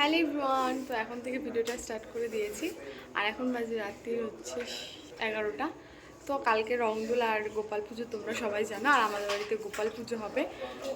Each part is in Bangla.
হ্যালো এভরিওয়ান, তো এখন থেকে ভিডিওটা স্টার্ট করে দিয়েছি। আর এখন বাজে রাত্রি হচ্ছে এগারোটা। তো কালকে রংদোল আর গোপাল পুজো তোমরা সবাই জানো, আর আমাদের বাড়িতে গোপাল পুজো হবে।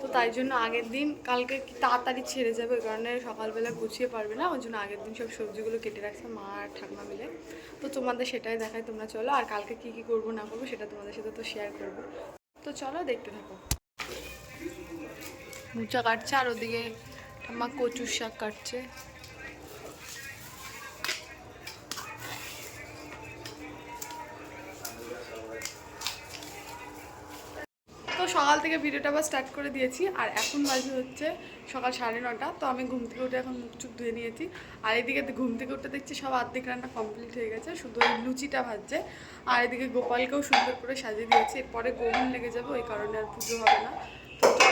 তো তাই জন্য আগের দিন কালকে তাড়াতাড়ি ছেড়ে যাবে, ওই কারণে সকালবেলা গুছিয়ে পারবে না, ওই জন্য আগের দিন সব সবজিগুলো কেটে রাখছে মা আর ঠাকুমা মিলে। তো তোমাদের সেটাই দেখায় তোমরা চলো, আর কালকে কি কি করব না করব সেটা তোমাদের সাথে তো শেয়ার করব। তো চলো দেখতে থাকো। মুচা কাটছে আর ওদিকে ঠাম্মা কচুর শাক কাটছে। তো সকাল থেকে ভিডিওটা আবার স্টার্ট করে দিয়েছি, আর এখন বাজে হচ্ছে সকাল সাড়ে নটা, তো আমি ঘুম থেকে উঠে এখন মুখ চুপ ধুয়ে নিয়েছি। আর এদিকে ঘুম থেকে উঠে দেখছি সব আর্ধেক রান্না কমপ্লিট হয়ে গেছে, শুধু ওই লুচিটা ভাজছে। আর এদিকে গোপালকেও সুন্দর করে সাজিয়ে দিয়েছি, এরপরে গৌন লেগে যাবে, ওই কারণে আর পুজো হবে না।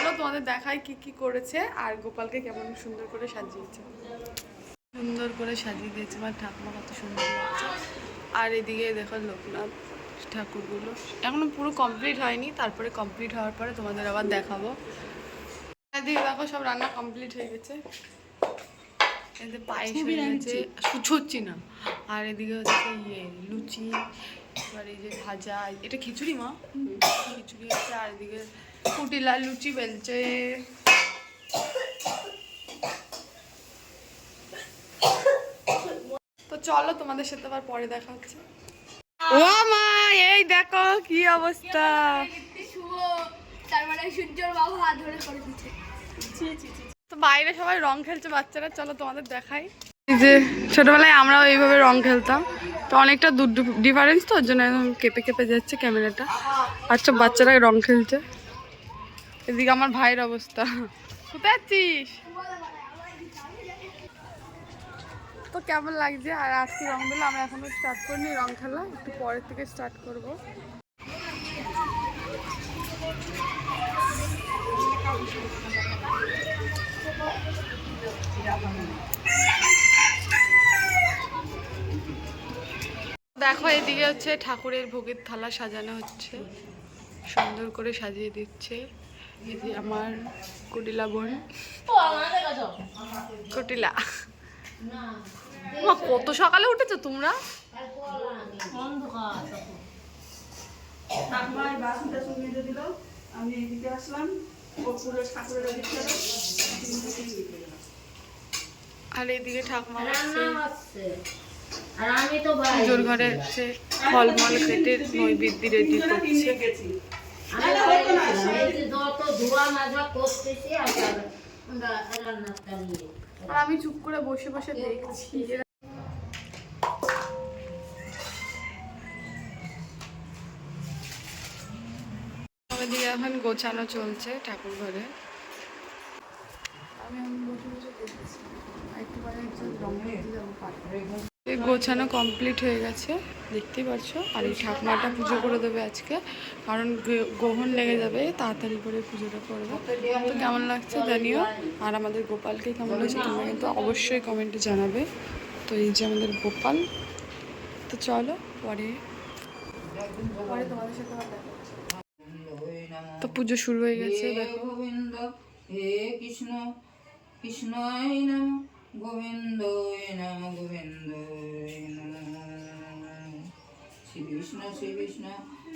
চলো তোমাদের দেখাই কি কি করেছে আর গোপালকে কেমন সুন্দর করে সাজিয়েছে। সুন্দর করে সাজিয়ে দিয়েছে আমার ঠাকুমা কত সুন্দর লাগছে। আর এদিকে দেখো লোকনাথ ঠাকুরগুলো। এখনও পুরো কমপ্লিট হয়নি তারপরে কমপ্লিট হওয়ার পরে তোমাদের আবার দেখাবো। এদিকে দেখো সব রান্না কমপ্লিট হয়ে গেছে। এতে পায়েস হয়ে গেছে ছুচ্ছি না। আর এদিকে হচ্ছে ইয়ে লুচি এবার এই যে ভাজা এটা খিচুড়ি মা? খিচুড়ি হচ্ছে আর এদিকে কুটিলা লুচি বেলছে তো চলো তোমাদের সাথে আবার পরে দেখা হচ্ছে ও মা এই দেখো কি অবস্থা। তো বাইরে সবাই রং খেলছে বাচ্চারা চলো তোমাদের দেখাই। যে ছোটবেলায় আমরাও এইভাবে রং খেলতাম। তো অনেকটা দূর ডিফারেন্স তো ওর জন্য কেঁপে কেঁপে যাচ্ছে ক্যামেরাটা। আর সব বাচ্চারা রং খেলছে। এদিকে আমার ভাইয়ের অবস্থা। কোথায় আছিস? তো কেমন লাগছে? আর আজকে রং দিলে আমরা এখনও স্টার্ট করিনি রং খেলা, একটু পরের থেকে স্টার্ট করব। দেখো, এদিকে হচ্ছে ঠাকুরের ভোগের থালা সাজানো হচ্ছে। সুন্দর করে সাজিয়ে দিচ্ছে। আমার কুটিলা বোন। কুটিলা। মা, কত সকালে উঠেছো তোমরা? আমি এদিকে আসলাম। আর এদিকে ঠাকুমা। পুজোর ঘরে হচ্ছে ফলমল কেটে নৈবেদ্য রেডি করছে নিয়ে গেছি আমি বাইরে ছিলাম। এই যে যত ধোয়া মাজা করতেছি আর রান্নাটা নিয়ে আর আমি চুপ করে বসে বসে দেখছি এদিকে এখন গোছানো চলছে ঠাকুর ঘরে। আমি বসে বসে দেখছি। একটু পরে একজন রং যাব গোছানো কমপ্লিট হয়ে গেছে, দেখতেই পাচ্ছ আর এই ঠাকুমাটা পুজো করে দেবে আজকে, কারণ গে- গ্রহণ লেগে যাবে, তাড়াতাড়ি করে পুজোটা করবে তো কেমন লাগছে জানিও? আর আমাদের গোপালকে কেমন লাগছে তোমরা কিন্তু অবশ্যই কমেন্টে জানাবে। তো এই যে আমাদের গোপাল, তো চলো, পরে। তো পুজো শুরু হয়ে গেছে, দেখো। কৃষ্ণ, কৃষ্ণায় নম। গোবিন্দ নম গোবিন্দ নম। শ্রী কৃষ্ণ শ্রী কৃষ্ণ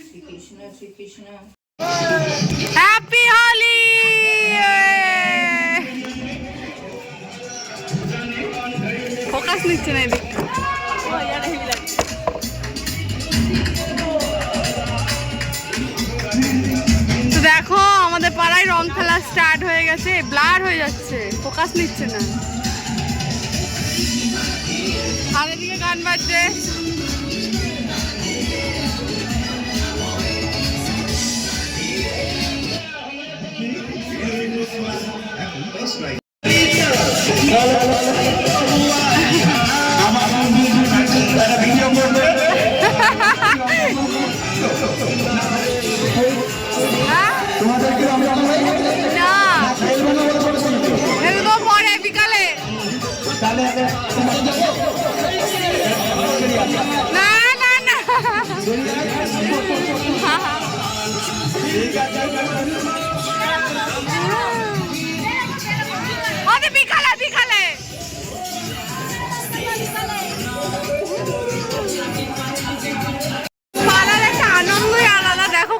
শ্রী কৃষ্ণ শ্রী কৃষ্ণ। হ্যাপি হোলি ফোকাস নিচ্ছে না এদিকটা তো দেখো, আমাদের পাড়ায় রং খেলা স্টার্ট হয়ে গেছে ব্লার হয়ে যাচ্ছে। ফোকাস নিচ্ছে না। আর এদিকে গান বাজছে। না। পরে বিকালে। বিকালে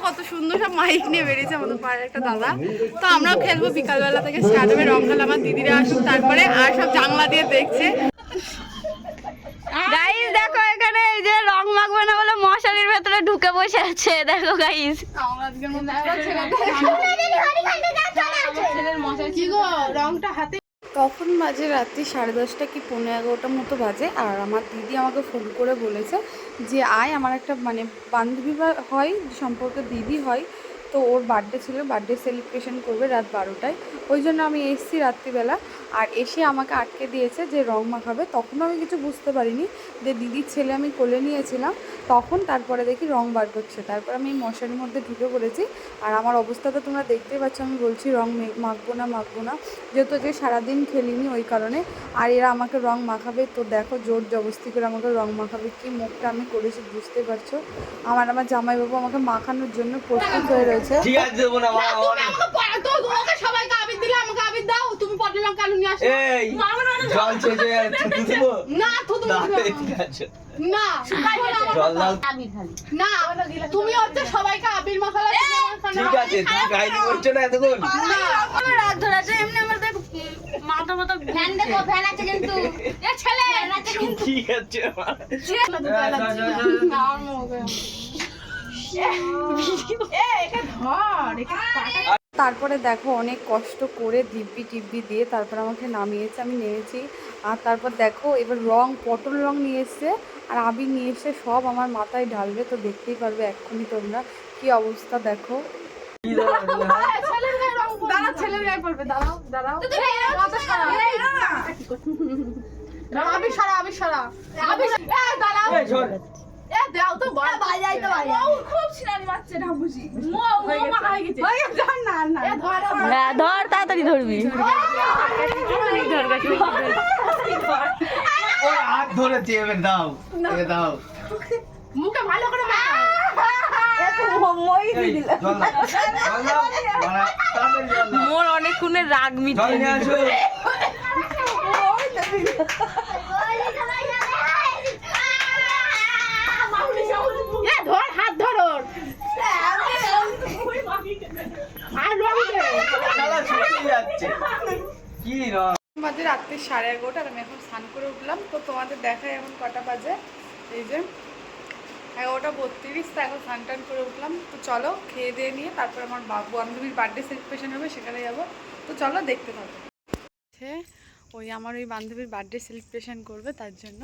কত সুন্দর সব মাইক নিয়ে বেরিয়েছে একটা দাদা। তো আমরাও খেলব বিকালবেলা থেকে। স্টার্ট হবে রং খেলা আমার দিদিরা আসুক তারপরে। আর সব জানলা দিয়ে দেখছে। এখানে এই যে রং মাখবে না বলে মশারির ভেতরে ঢুকে বসে আছে, দেখো গাইস তখন বাজে রাত্রি? সাড়ে দশটা কি পনেরো এগারোটার মতো বাজে? আর আমার দিদি আমাকে ফোন করে বলেছে যে, আয়, আমার একটা মানে বান্ধবী হয়, সম্পর্কে দিদি হয়, তো ওর বার্থডে ছিল বার্থডে সেলিব্রেশন করবে রাত বারোটায়। ওই জন্য আমি এসেছি রাত্রিবেলা। আর এসে আমাকে আটকে দিয়েছে যে রং মাখাবে। তখন আমি কিছু বুঝতে পারিনি যে দিদির ছেলে আমি কোলে নিয়েছিলাম। তখন তারপরে দেখি রং বার করছে। তারপর আমি মশারির মধ্যে ঢুকে পড়েছি। আর আমার অবস্থা তো তোমরা দেখতেই পাচ্ছ আমি বলছি রং মাখবো না মাখবো না। যেহেতু যে সারাদিন খেলিনি ওই কারণে। আর এরা আমাকে রং মাখাবে তো দেখো জোর জবস্তি করে আমাকে রং মাখাবে। কি মুখটা আমি করেছি বুঝতে পারছ? আমার আমার জামাইবাবু আমাকে মাখানোর জন্য প্রস্তুত হয়ে রয়েছে ঠিক আছে দেবো না মা আমার সবাইকে আবির দিলে আমাকে আবির দাও তুমি পটল লঙ্কা আলু নিয়ে আসো এই জল ছেঁচে থুতু দেবো না থুতু তাহলে ঠিক আছে না জল দাও না তুমি হচ্ছে সবাইকে আবির মাখালা ঠিক আছে তুমি কাহিনী করছ না এতক্ষণ রাত ধরে আছে এমনি আমার দেখ মাথা মাথা ফ্যান দেখো ফ্যান আছে কিন্তু এ ছেলে ফ্যান আছে কিন্তু ঠিক আছে মা। তারপরে দেখো অনেক কষ্ট করে দিব্যি টিব্বি দিয়ে তারপর আমাকে নামিয়েছে আমি নেমেছি। আর তারপর দেখো এবার রং পটল রং নিয়ে এসছে আর আবির নিয়ে এসে সব আমার মাথায় ঢালবে তো দেখতেই পারবে এক্ষুনি তোমরা। কি অবস্থা দেখো। কি দেবো এগুলো? দাঁড়া ছেলের গায়ে পড়বে দাঁড়াও দাঁড়াও। সারা। সারা দাঁড়াও। দাও তো বড় বাইরে আইতো বাইরে খুব সিনারি মারছে মো মো মাখা হয়ে গেছে। না না ধর ধর। তাড়াতাড়ি ধরবি। ওই হাত ধরেছি এবার দাও এবার দাও। মুখে ভালো করে। মারা, অনেকক্ষণের রাগ মিটে নিয়ে আসো এ ধর হাত ধর ওর আর রং দে শালা শুকিয়ে যাচ্ছে রাত্রি সাড়ে এগারোটা আমি এখন স্নান করে উঠলাম। তো তোমাদের দেখাই এখন কটা বাজে। এই যে এগারোটা বত্রিশ, তো এখন স্নান টান করে উঠলাম। তো চলো খেয়ে দিয়ে নিয়ে তারপর আমার বান্ধবীর বার্থডে সেলিব্রেশন হবে, সেখানে যাব। তো চলো দেখতে থাকো। ওই আমার ওই বান্ধবীর বার্থডে সেলিব্রেশন করবে তার জন্য।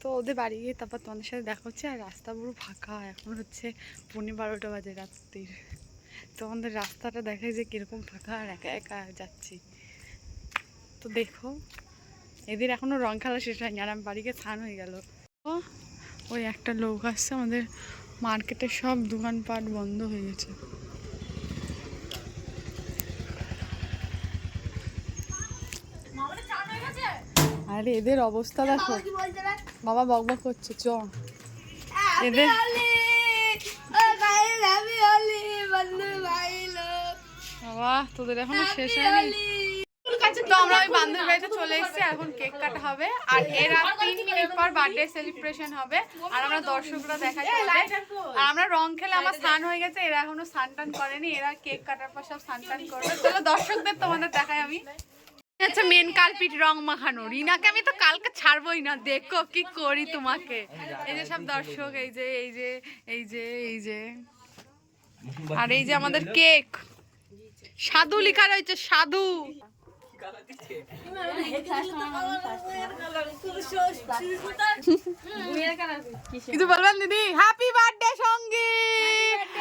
তো ওদের বাড়ি গিয়ে তারপর তোমাদের সাথে দেখা হচ্ছে, আর রাস্তা পুরো ফাঁকা। এখন হচ্ছে পনেরো বারোটা বাজে রাত্রির। তোমাদের রাস্তাটা দেখায় যে কীরকম ফাঁকা, আর একা একা যাচ্ছি। তো দেখো এদের এখনও রং খেলা শেষ হয়নি আর আমি বাড়িকে স্নান হয়ে গেল। ওই একটা লোক আসছে আমাদের মার্কেটে সব দোকানপাট বন্ধ হয়ে গেছে। আরে এদের অবস্থা দেখো। বাবা বক বক করছে চ। এদের বাবা তোদের এখনও শেষ হয়নি? ওই বান্ধবীর বাড়িতে চলে এসেছি এখন কেক কাটা হবে। আর এর আর তিন মিনিট পর বার্থডে সেলিব্রেশন হবে। আর আমরা দর্শকরা দেখা যাবে আর আমরা রং খেলে আমার স্নান হয়ে গেছে এরা এখনও স্নান টান করেনি এরা কেক কাটার পর সব স্নান টান করবে চলো দর্শকদের তোমাদের দেখাই আমি। আচ্ছা মেন কালপিট রং মাখানো। রিনাকে আমি তো কালকে ছাড়বোই না। দেখো কি করি তোমাকে। এই যে সব দর্শক এই যে এই যে এই যে এই যে। আর এই যে আমাদের কেক। সাধু লেখা রয়েছে সাধু। কিছু বলবেন দিদি হ্যাপি বার্থডে সঙ্গী!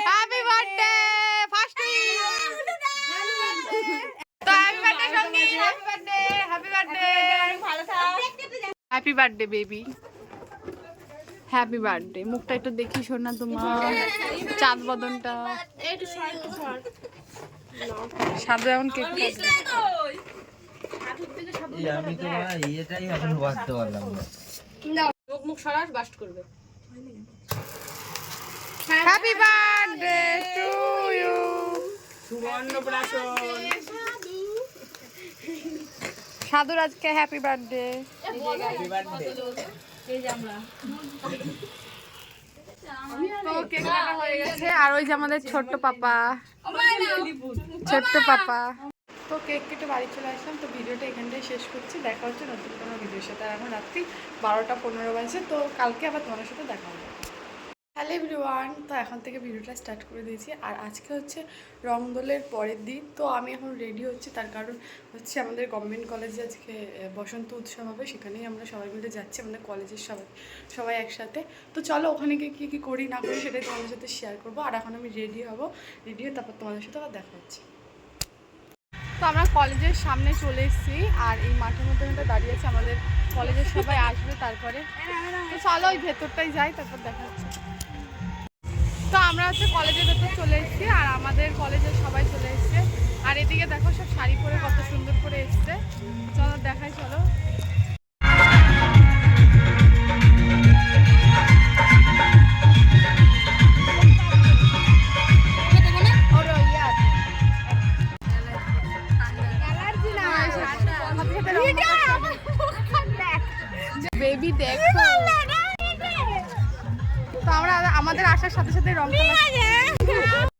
হ্যাপি বার্থডে ফার্স্ট তো হ্যাপি বার্থডে সঙ্গী happy birthday happy birthday happy birthday baby happy birthday মুখটা একটু দেখি শোনা তোমার চাঁদ বদনটা। সাধু এখন কেক আমি তো ইয়েটাই এখন বাঁচতে পারলাম না। হ্যাপি বার্থডে টু ইউ সাধুর আজকে হ্যাপি বার্থডে তো কেক কাটা হয়ে গেছে আর ওই যে আমাদের ছোট্ট পাপা। ছোট্ট পাপা। তো কেক কেটে বাড়ি চলে আসলাম। তো ভিডিওটা এখানটাই শেষ করছি। দেখা হচ্ছে নতুন কোনো ভিডিওর সাথে। আর এখন রাত্রি বারোটা পনেরো বাজে। তো কালকে আবার তোমার সাথে দেখা হবে। হ্যালো এভরিওয়ান তো এখন থেকে ভিডিওটা স্টার্ট করে দিয়েছি। আর আজকে হচ্ছে রংদোলের পরের দিন। তো আমি এখন রেডি হচ্ছি। তার কারণ হচ্ছে আমাদের গভর্নমেন্ট কলেজে আজকে বসন্ত উৎসব হবে। সেখানেই আমরা সবাই মিলে যাচ্ছি। আমাদের কলেজের সবাই সবাই একসাথে। তো চলো ওখানে গিয়ে কী কী করি না করি সেটাই তোমাদের সাথে শেয়ার করব। আর এখন আমি রেডি হব। রেডি হয়ে তারপর তোমাদের সাথে আবার দেখা হচ্ছে। তো আমরা কলেজের সামনে চলে এসেছি আর এই মাঠের মধ্যে একটা দাঁড়িয়ে আছে। আমাদের কলেজের সবাই আসবে তারপরে। তো চলো ওই ভেতরটাই যাই, তারপর দেখা তো আমরা হচ্ছে কলেজের ভেতর চলে এসেছি আর আমাদের কলেজের সবাই চলে এসছে। আর এদিকে দেখো সব শাড়ি পরে বেবি দেখো। তো আমরা আমাদের আসার সাথে সাথে রং খেলা